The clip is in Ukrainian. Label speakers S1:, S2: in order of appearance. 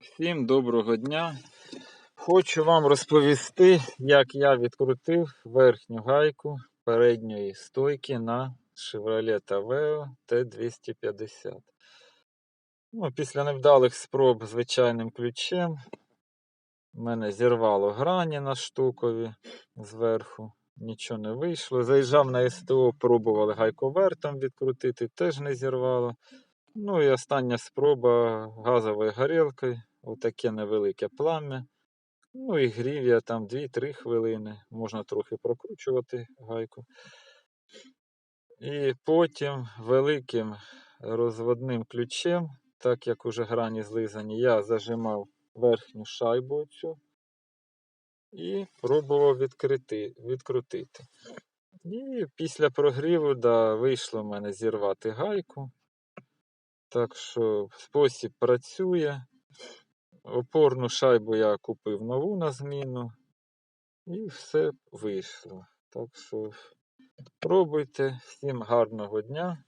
S1: Всім доброго дня. Хочу вам розповісти, як я відкрутив верхню гайку передньої стойки на Chevrolet Aveo T250. Ну, після невдалих спроб звичайним ключем мене зірвало грані на штукові зверху. Нічого не вийшло. Заїжджав на СТО, пробували гайковертом відкрутити, теж не зірвало. Ну і остання спроба газовою горілкою. Отаке невелике плам'я. Ну і грів я там 2-3 хвилини. Можна трохи прокручувати гайку. І потім великим розводним ключем, так як уже грані злизані, я зажимав верхню шайбу цю і пробував відкрити, відкрутити. І після прогріву да, вийшло в мене зірвати гайку. Так що спосіб працює. Опорну шайбу я купив нову на зміну. І все вийшло. Так що пробуйте. Всім гарного дня.